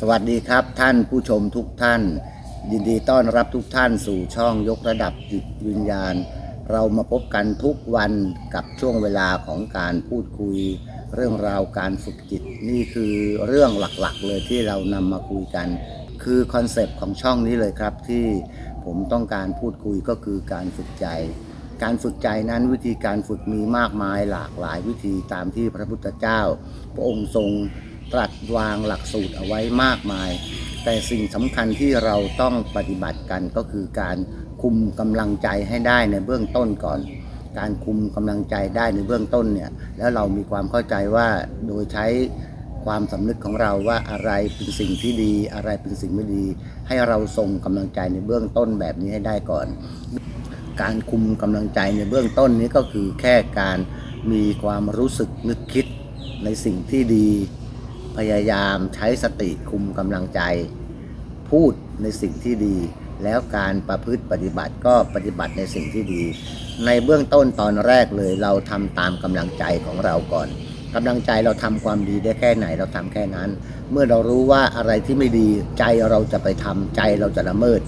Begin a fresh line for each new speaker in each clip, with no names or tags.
สวัสดีครับท่านผู้ชมทุกท่าน ยินดีต้อนรับทุกท่านสู่ช่องยกระดับจิตวิญญาณ เรามาพบกันทุกวันกับช่วงเวลาของการพูดคุย เรื่องราวการฝึกจิตนี่คือเรื่องหลักๆ เลยที่เรานำมาคุยกัน คือคอนเซปต์ของช่องนี้เลยครับที่ผมต้องการพูดคุยก็คือการฝึกใจ การฝึกใจนั้นวิธีการฝึกมีมากมายหลากหลายวิธีตามที่พระพุทธเจ้า พระองค์ทรง ตรัสวางหลักสูตรเอาไว้มากมาย แต่สิ่งสำคัญที่เราต้องปฏิบัติกันก็คือการคุมกำลังใจให้ได้ในเบื้องต้นก่อน การคุมกำลังใจได้ในเบื้องต้นเนี่ยแล้วเรามีความเข้าใจว่าโดยใช้ความสำนึกของเราว่าอะไรเป็นสิ่งที่ดี อะไรเป็นสิ่งไม่ดี ให้เราส่งกำลังใจในเบื้องต้นแบบนี้ให้ได้ก่อน การคุมกำลังใจในเบื้องต้นนี้ก็คือแค่การมีความรู้สึกนึกคิดในสิ่งที่ดี พยายามใช้สติคุมกำลังใจ พูดในสิ่งที่ดี แล้วการประพฤติปฏิบัติก็ปฏิบัติในสิ่งที่ดี ในเบื้องต้นตอนแรกเลยเราทำตามกำลังใจของเราก่อนกำลังใจเราทำความดีได้แค่ไหนเราทำแค่นั้น เมื่อเรารู้ว่าอะไรที่ไม่ดีใจเราจะไปทำใจเราจะละเมิด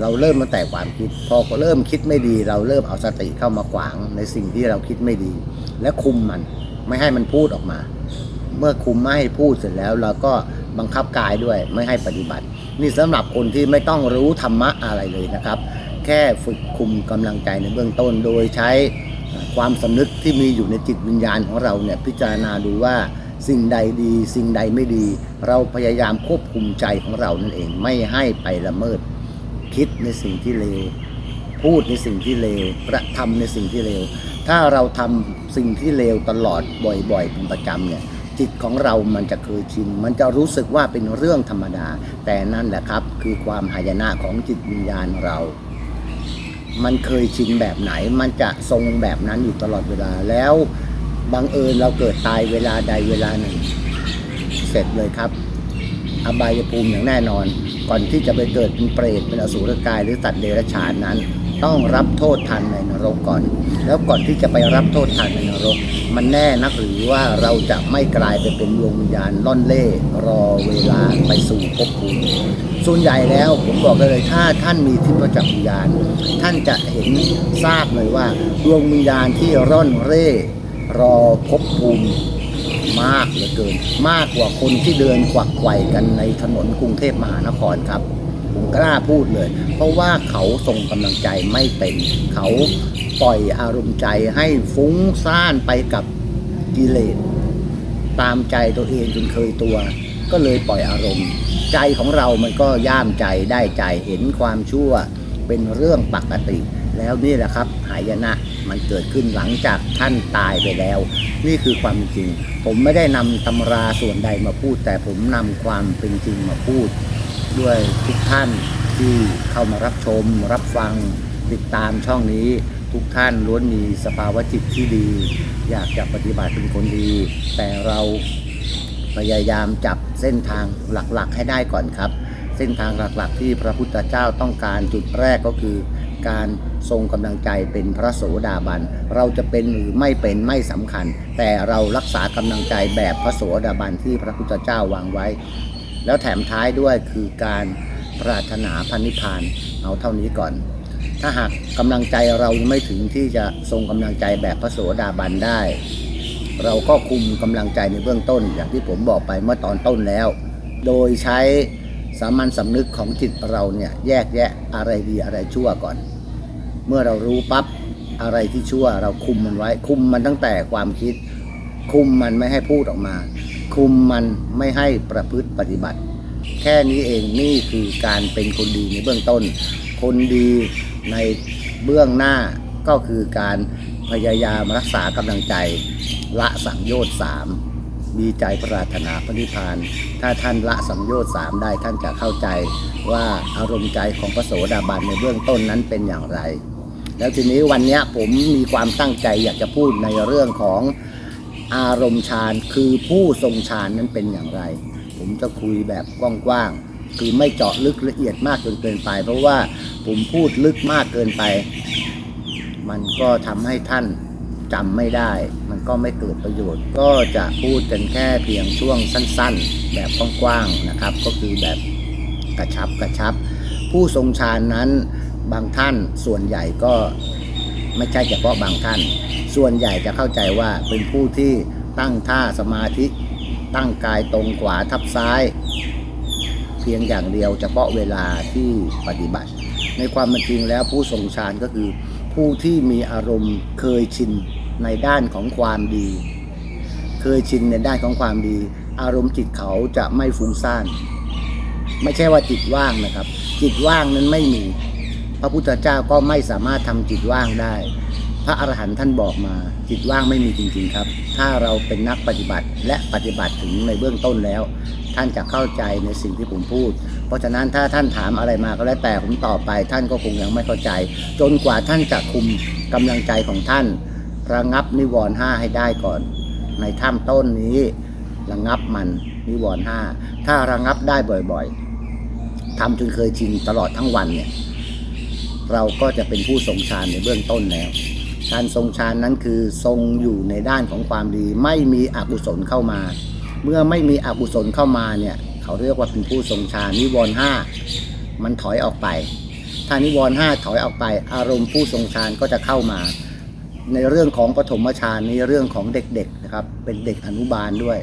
เราเริ่มตั้งแต่ความคิด พอเริ่มคิดไม่ดี เราเริ่มเอาสติเข้ามาขวางในสิ่งที่เราคิดไม่ดี และคุมมันไม่ให้มันพูดออกมา เมื่อคุมไม่ให้พูดเสร็จแล้วเราก็บังคับกายด้วยไม่ให้ปฏิบัติ นี่สำหรับคนที่ไม่ต้องรู้ธรรมะอะไรเลยนะครับ แค่ฝึกคุมกำลังใจในเบื้องต้น โดยใช้ความสำนึกที่มีอยู่ในจิตวิญญาณของเราเนี่ยพิจารณาดูว่าสิ่งใดดีสิ่งใดไม่ดี เราพยายามควบคุมใจของเรานั่นเองไม่ให้ไปละเมิด คิดในสิ่งที่เลวพูดในสิ่งที่เลวกระทำในสิ่งที่เลวถ้าเราทำสิ่งที่เลวตลอดบ่อยๆเป็นประจำเนี่ย จิตของเรามันจะเคยชิน มันจะรู้สึกว่าเป็นเรื่องธรรมดา แต่นั่นแหละครับ คือความหายนะของจิตวิญญาณเรา มันเคยชินแบบไหน มันจะทรงแบบนั้นอยู่ตลอดเวลา แล้วบังเอิญเราเกิดตายเวลาใดเวลาหนึ่ง เสร็จเลยครับ อบายภูมิอย่างแน่นอน ก่อนที่จะไปเกิดเป็นเปรตเป็นอสูรกายหรือสัตว์เดรัจฉานนั้น ต้องรับโทษทันในนรกก่อน แล้วก่อนที่จะไปรับโทษทันในนรก มันแน่นักหรือว่าเราจะไม่กลายไปเป็นดวงวิญญาณล่อนเล่รอเวลาไปสู่ภพภูมิส่วนใหญ่แล้วผมบอกได้เลยถ้าท่านมีทิพยจักรวิญญาณ ท่านจะเห็นทราบเลยว่าดวงวิญญาณที่ร่อนเร่รอภพภูมิมากเหลือเกิน มากกว่าคนที่เดินกวักไกวกันในถนนกรุงเทพมหานครครับ กล้าพูดเลย เพราะว่าเขาส่งกำลังใจไม่เป็น เขาปล่อยอารมณ์ใจให้ฟุ้งซ่านไปกับกิเลสตามใจตัวเองจนเคยตัว ก็เลยปล่อยอารมณ์ ใจของเรามันก็ย่ามใจได้ใจเห็นความชั่วเป็นเรื่องปกติ แล้วนี่แหละครับหายนะมันเกิดขึ้นหลังจากท่านตายไปแล้ว นี่คือความจริง ผมไม่ได้นำตำราส่วนใดมาพูด แต่ผมนำความเป็นจริงมาพูด ด้วยทุกท่านที่เข้ามารับชม รับฟังติดตามช่องนี้ ทุกท่านล้วนมีสภาวะจิตที่ดี อยากจะปฏิบัติเป็นคนดี แต่เราพยายามจับเส้นทางหลักๆให้ได้ก่อนครับ เส้นทางหลักๆ ที่พระพุทธเจ้าต้องการจุดแรกก็คือ การทรงกำลังใจเป็นพระโสดาบัน เราจะเป็นหรือไม่เป็นไม่สำคัญ แต่เรารักษากำลังใจแบบพระโสดาบันที่พระพุทธเจ้าวางไว้ แล้วแถมท้ายด้วยคือการปรารถนาพันนิพานเอาเท่านี้ก่อน ถ้าหากกำลังใจเราไม่ถึงที่จะทรงกำลังใจแบบพระโสดาบันได้ เราก็คุมกำลังใจในเบื้องต้น อย่างที่ผมบอกไปเมื่อตอนต้นแล้ว โดยใช้สามัญสำนึกของจิตเราเนี่ยแยกแยะอะไรดีอะไรชั่วก่อน เมื่อเรารู้ปั๊บอะไรที่ชั่วเราคุมมันไว้ คุมมันตั้งแต่ความคิด คุมมันไม่ให้พูดออกมา คุมมันไม่ให้ประพฤติปฏิบัติ แค่นี้เองนี่คือการเป็นคนดีในเบื้องต้น คนดีในเบื้องหน้าก็คือการพยายามรักษากำลังใจ ละสังโยชน์สามมีใจปรารถนาพระนิพพาน ถ้าท่านละสังโยชน์สามได้ท่านจะเข้าใจว่าอารมณ์ใจของพระโสดาบันในเบื้องต้นนั้นเป็นอย่างไร แล้วทีนี้วันนี้ผมมีความตั้งใจอยากจะพูดในเรื่องของ อารมณ์ฌานคือผู้ทรงฌานนั้นเป็นอย่างไร ผมจะคุยแบบกว้างๆคือไม่เจาะลึกละเอียดมากจนเกินไป เพราะว่าผมพูดลึกมากเกินไป มันก็ทำให้ท่านจำไม่ได้ มันก็ไม่เกิดประโยชน์ ก็จะพูดกันแค่เพียงช่วงสั้นๆ แบบกว้างๆนะครับ ก็คือแบบกระชับกระชับ ผู้ทรงฌานนั้นบางท่านส่วนใหญ่ก็ ไม่ใช่เฉพาะบางท่าน ส่วนใหญ่จะเข้าใจว่าเป็นผู้ที่ตั้งท่าสมาธิ ตั้งกายตรงขวาทับซ้าย เพียงอย่างเดียวเฉพาะเวลาที่ปฏิบัติ ในความเป็นจริงแล้วผู้ทรงฌานก็คือ ผู้ที่มีอารมณ์เคยชินในด้านของความดี เคยชินในด้านของความดี อารมณ์จิตเขาจะไม่ฟุ้งซ่าน ไม่ใช่ว่าจิตว่างนะครับ จิตว่างนั้นไม่มี พระพุทธเจ้าก็ไม่สามารถทำจิตว่างได้ พระอรหันต์ท่านบอกมาจิตว่างไม่มีจริงๆครับ ถ้าเราเป็นนักปฏิบัติและปฏิบัติถึงในเบื้องต้นแล้ว ท่านจะเข้าใจในสิ่งที่ผมพูด เพราะฉะนั้นถ้าท่านถามอะไรมาก็แล้วแต่ผมตอบไป ท่านก็คงยังไม่เข้าใจ จนกว่าท่านจะคุมกำลังใจของท่านระงับนิวรณ์ห้าให้ได้ก่อน ในถ้ำต้นนี้ระงับมันนิวรณ์ห้าถ้าระงับได้บ่อยๆทำจนเคยชินตลอดทั้งวันเนี่ย เราก็จะเป็นผู้ทรงฌานในเบื้องต้นแล้วการทรงฌานนั้นคือทรงอยู่ในด้านของความดี ไม่มีอกุศลเข้ามา เมื่อไม่มีอกุศลเข้ามาเนี่ยเขาเรียกว่าเป็นผู้ทรงฌานนิวรณ์ห้ามันถอยออกไป ถ้านิวรณ์ห้าถอยออกไป อารมณ์ผู้ทรงฌานก็จะเข้ามา ในเรื่องของปฐมฌานนี้เรื่องของเด็กๆนะครับเป็นเด็กอนุบาลด้วย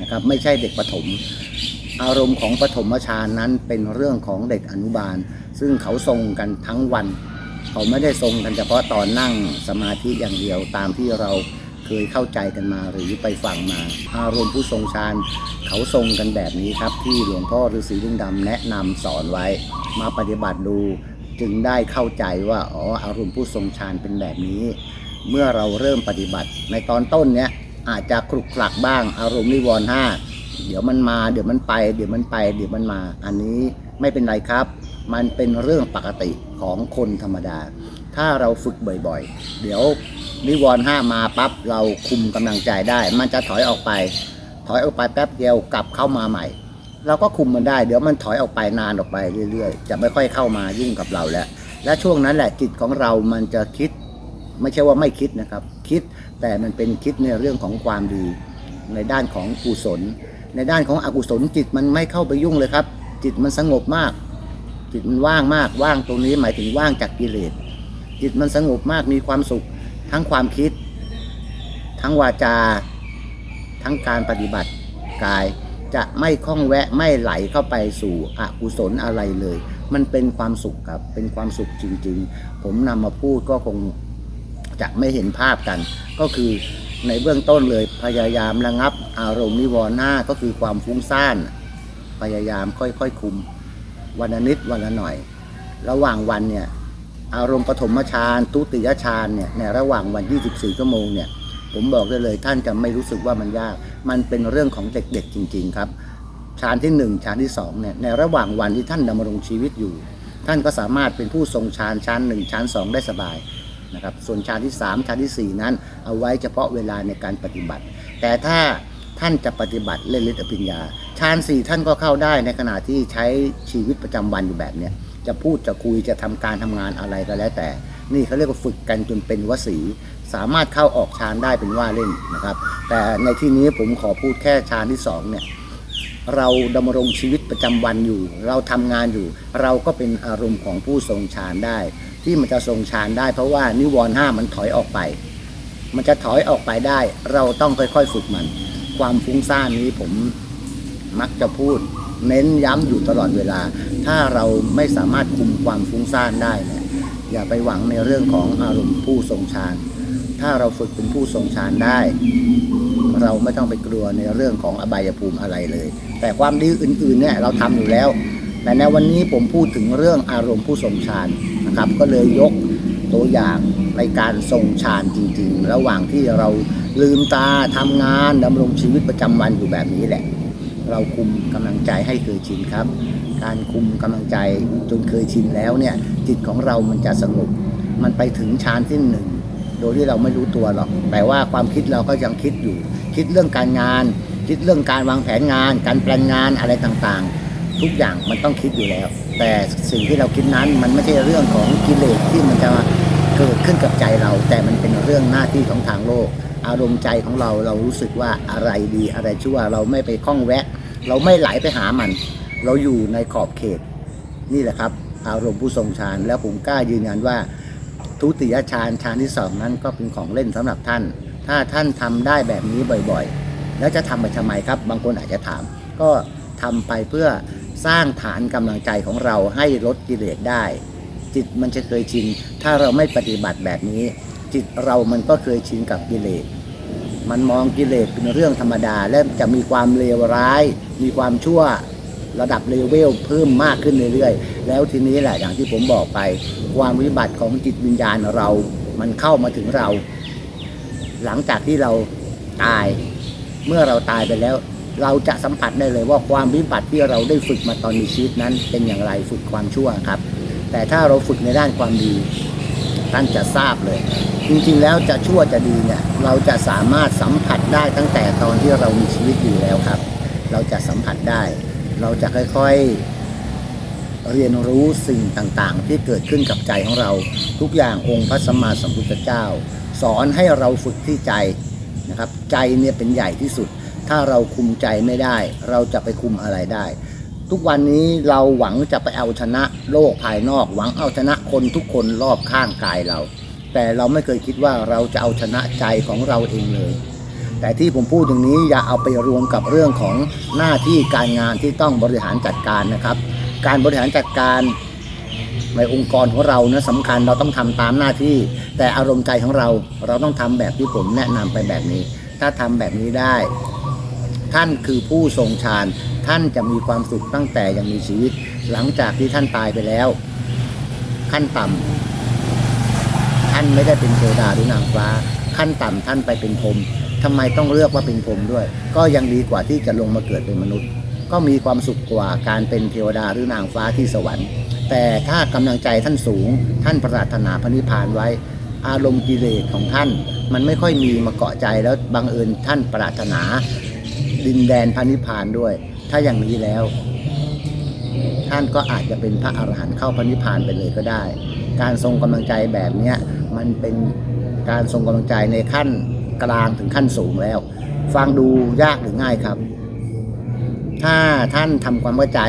นะครับไม่ใช่เด็กประถมอารมณ์ของปฐมฌานนั้นเป็นเรื่องของเด็กอนุบาล ซึ่งเขาทรงกันทั้งวัน เขาไม่ได้ทรงกันเฉพาะตอนนั่งสมาธิอย่างเดียวตามที่เราเคยเข้าใจกันมาหรือไปฟังมา อารมณ์ผู้ทรงฌานเขาทรงกันแบบนี้ครับ ที่หลวงพ่อฤาษีลิงดำแนะนำสอนไว้ มาปฏิบัติดูจึงได้เข้าใจว่าอ๋ออารมณ์ผู้ทรงฌานเป็นแบบนี้ เมื่อเราเริ่มปฏิบัติ ในตอนต้นเนี้ยอาจจะคลุกคลักบ้าง อารมณ์นิวรณ์ห้าเดี๋ยวมันมา เดี๋ยวมันไป เดี๋ยวมันไป เดี๋ยวมันมา อันนี้ไม่เป็นไรครับ มันเป็นเรื่องปกติของคนธรรมดา ถ้าเราฝึกบ่อยๆ เดี๋ยวนิวรณ์ห้ามาปั๊บเราคุมกำลังใจได้ มันจะถอยออกไป ถอยออกไปแป๊บเดียวกลับเข้ามาใหม่ เราก็คุมมันได้ เดี๋ยวมันถอยออกไปนานออกไปเรื่อยๆ จะไม่ค่อยเข้ามายุ่งกับเราแล้ว และช่วงนั้นแหละจิตของเรามันจะคิด ไม่ใช่ว่าไม่คิดนะครับ คิดแต่มันเป็นคิดในเรื่องของความดี ในด้านของกุศล ในด้านของอกุศลจิตมันไม่เข้าไปยุ่งเลยครับ จิตมันสงบมาก จิตมันว่างมากว่างตรงนี้หมายถึงว่างจากกิเลสจิตมันสงบมากมีความสุข ทั้งความคิด ทั้งวาจา ทั้งการปฏิบัติกาย จะไม่คล้องแวะไม่ไหลเข้าไปสู่อกุศลอะไรเลย มันเป็นความสุขครับเป็นความสุขจริง ๆ ผมนำมาพูดก็คงจะไม่เห็นภาพกัน ก็คือในเบื้องต้นเลยพยายามระงับ อารมณ์นิวรณ์หน้าก็คือความฟุ้งซ่าน พยายามค่อยๆคุม วันละนิดวันละหน่อย ระหว่างวันเนี่ยอารมณ์ปฐมฌานทุติยฌานเนี่ยในระหว่างวัน 24 ชั่วโมงเนี่ยผมบอกได้เลยท่านจะไม่รู้สึกว่ามันยาก มันเป็นเรื่องของเด็กๆจริง ๆ ครับฌานที่ 1ฌานที่2เนี่ยในระหว่างวันที่ท่านดำรงชีวิตอยู่ ท่านก็สามารถเป็นผู้ทรงฌานฌาน1ฌาน2 ได้สบายนะครับส่วนฌานที่ 3ฌานทีสี่4 นั้น เอาไว้เฉพาะเวลาในการปฏิบัติ แต่ถ้า ท่านจะปฏิบัติเล่นฤทธิ์อภิญญาฌานสี่ท่านก็เข้าได้ในขณะที่ใช้ชีวิตประจำวันอยู่แบบเนี้ยจะพูดจะคุยจะทำการทำงานอะไรก็แล้วแต่ นี่เขาเรียกว่าฝึกกันจนเป็นวสี สามารถเข้าออกฌานได้เป็นว่าเล่นนะครับ แต่ในที่นี้ผมขอพูดแค่ฌานที่สองเนี่ยเราดำรงชีวิตประจำวันอยู่ เราทำงานอยู่ เราก็เป็นอารมณ์ของผู้ทรงฌานได้ ที่มันจะทรงฌานได้ เพราะว่านิวรณ์ห้ามันถอยออกไป มันจะถอยออกไปได้ เราต้องค่อยๆฝึกมัน ความฟุ้งซ่านนี้ผมมักจะพูด เน้นย้ำอยู่ตลอดเวลา ถ้าเราไม่สามารถคุมความฟุ้งซ่านได้เนี่ยอย่าไปหวังในเรื่องของอารมณ์ผู้ทรงฌานถ้าเราฝึกเป็นผู้ทรงฌานได้ เราไม่ต้องไปกลัวในเรื่องของอบายภูมิอะไรเลย แต่ความดีอื่นๆเนี่ยเราทำอยู่แล้ว แต่ในวันนี้ผมพูดถึงเรื่องอารมณ์ผู้ทรงฌานนะครับ ก็เลยยกตัวอย่างในการทรงฌานจริง ๆ ระหว่างที่เรา ลืมตาทำงานดำรงชีวิตประจำวันอยู่แบบนี้แหละ เราคุมกำลังใจให้เคยชินครับ การคุมกำลังใจจนเคยชินแล้วเนี่ยจิตของเรามันจะสงบมันไปถึงฌานที่หนึ่งโดยที่เราไม่รู้ตัวหรอกแต่ว่าความคิดเราก็ยังคิดอยู่ คิดเรื่องการงาน คิดเรื่องการวางแผนงาน การแปลนงานอะไรต่างๆ ทุกอย่างมันต้องคิดอยู่แล้ว แต่สิ่งที่เราคิดนั้นมันไม่ใช่เรื่องของกิเลสที่มันจะเกิดขึ้นกับใจเรา แต่มันเป็นเรื่องหน้าที่ของทางโลก อารมณ์ใจของเราเรารู้สึกว่าอะไรดีอะไรชั่ว เราไม่ไปคล้องแวะ เราไม่ไหลไปหามัน เราอยู่ในขอบเขต นี่แหละครับ อารมณ์ผู้ทรงฌานแล้วผมกล้ายืนยันว่า ทุติยฌานฌานที่สองนั้นก็เป็นของเล่นสำหรับท่าน ถ้าท่านทำได้แบบนี้บ่อยๆ แล้วจะทำไปทำไมครับ บางคนอาจจะถาม ก็ทำไปเพื่อสร้างฐานกำลังใจของเราให้ลดกิเลสได้ จิตมันจะเคยชิน ถ้าเราไม่ปฏิบัติแบบนี้ จิตเรามันก็เคยชินกับกิเลส มันมองกิเลสเป็นเรื่องธรรมดา และจะมีความเลวร้าย มีความชั่วระดับเลเวลเพิ่มมากขึ้นเรื่อยๆ แล้วทีนี้แหละอย่างที่ผมบอกไป ความวิบัติของจิตวิญญาณเรา มันเข้ามาถึงเรา หลังจากที่เราตาย เมื่อเราตายไปแล้ว เราจะสัมผัสได้เลยว่าความวิบัติที่เราได้ฝึกมาตอนมีชีวิตนั้นเป็นอย่างไรฝึกความชั่วครับ แต่ถ้าเราฝึกในด้านความดี ท่านจะทราบเลย จริงๆแล้วจะชั่วจะดีเนี่ยเราจะสามารถสัมผัสได้ตั้งแต่ตอนที่เรามีชีวิตอยู่แล้วครับ เราจะสัมผัสได้ เราจะค่อยๆ เรียนรู้สิ่งต่างๆ ที่เกิดขึ้นกับใจของเรา ทุกอย่างองค์พระสัมมาสัมพุทธเจ้า สอนให้เราฝึกที่ใจนะครับใจเนี่ยเป็นใหญ่ที่สุด ถ้าเราคุมใจไม่ได้ เราจะไปคุมอะไรได้ ทุกวันนี้เราหวังจะไปเอาชนะโลกภายนอก หวังเอาชนะคนทุกคนรอบข้างกายเรา แต่เราไม่เคยคิดว่าเราจะเอาชนะใจของเราเองเลย แต่ที่ผมพูดอย่างนี้อย่าเอาไปรวมกับเรื่องของหน้าที่การงานที่ต้องบริหารจัดการนะครับ การบริหารจัดการในองค์กรของเรานะสำคัญเราต้องทำตามหน้าที่ แต่อารมณ์ใจของเราเราต้องทำแบบที่ผมแนะนำไปแบบนี้ ถ้าทำแบบนี้ได้ ท่านคือผู้ทรงฌาน ท่านจะมีความสุขตั้งแต่ยังมีชีวิต หลังจากที่ท่านตายไปแล้ว ขั้นต่ำท่านไม่ได้เป็นเทวดาหรือนางฟ้า ขั้นต่ำท่านไปเป็นพรหมทำไมต้องเลือกว่าเป็นพรหมด้วย ก็ยังดีกว่าที่จะลงมาเกิดเป็นมนุษย์ ก็มีความสุขกว่าการเป็นเทวดาหรือนางฟ้าที่สวรรค์ แต่ถ้ากำลังใจท่านสูง ท่านปรารถนาพระนิพพานไว้ อารมณ์กิเลสของท่าน มันไม่ค่อยมีมาเกาะใจแล้วบังเอิญท่านปรารถนา ดินแดนพระนิพพานด้วย ถ้าอย่างนี้แล้ว ท่านก็อาจจะเป็นพระอรหันต์เข้าพระนิพพานไปเลยก็ได้ การทรงกำลังใจแบบเนี้ยมันเป็นการทรงกำลังใจในขั้นกลางถึงขั้นสูงแล้ว ฟังดูยากหรือง่ายครับ ถ้าท่านทำความเข้าใจ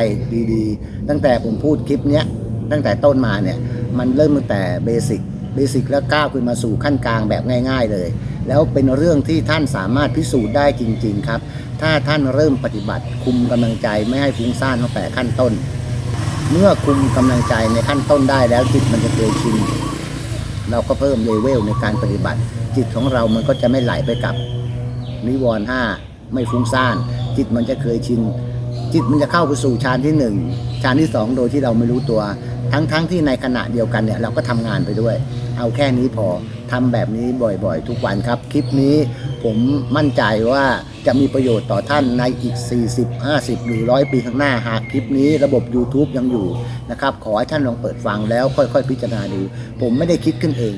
ดีๆ ตั้งแต่ผมพูดคลิปเนี้ยตั้งแต่ต้นมาเนี่ยมันเริ่มตั้งแต่เบสิกเบสิกแล้วก้าวขึ้นมาสู่ขั้นกลางแบบง่าย ๆ เลย แล้วเป็นเรื่องที่ท่านสามารถพิสูจน์ได้จริง ๆ ครับ ถ้าท่านเริ่มปฏิบัติคุมกำลังใจไม่ให้ฟุ้งซ่านตั้งแต่ขั้นต้น เมื่อคุมกำลังใจในขั้นต้นได้แล้วจิตมันจะเคยชินเราก็เพิ่มเลเวลในการปฏิบัติ จิตของเรามันก็จะไม่ไหลไปกับนิวรณ์ห้าไม่ฟุ้งซ่าน จิตมันจะเคยชิน จิตมันจะเข้าไปสู่ฌานที่หนึ่งฌานที่สองโดยที่เราไม่รู้ตัว ทั้งๆทที่ในขณะเดียวกันเนี่ยเราก็ทำงานไปด้วย เอาแค่นี้พอ ทำแบบนี้บ่อยๆ ทุกวันครับ คลิปนี้ผมมั่นใจว่าจะมีประโยชน์ต่อท่านในอีก 40 50 หรือร้อยปีข้างหน้าหากคลิปนี้ระบบ YouTube ยังอยู่นะครับ ขอให้ท่านลองเปิดฟังแล้วค่อยๆ พิจารณาดู ผมไม่ได้คิดขึ้นเอง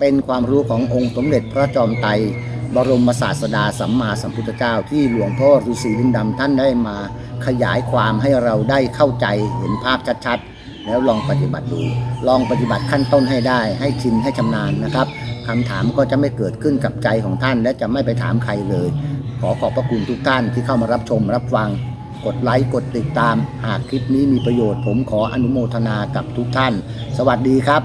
เป็นความรู้ขององค์สมเด็จพระจอมไตรบรมศาสดาสัมมาสัมพุทธเจ้าที่หลวงพ่อฤาษีลิงดำท่านได้มาขยายความให้เราได้เข้าใจเห็นภาพชัดๆ แล้วลองปฏิบัติดู ลองปฏิบัติขั้นต้นให้ได้ ให้ชินให้ชำนาญนะครับคำถามก็จะไม่เกิดขึ้นกับใจของท่าน และจะไม่ไปถามใครเลย ขอขอบพระคุณทุกท่านที่เข้ามารับชมรับฟัง กดไลค์กดติดตาม หากคลิปนี้มีประโยชน์ ผมขออนุโมทนากับทุกท่าน สวัสดีครับ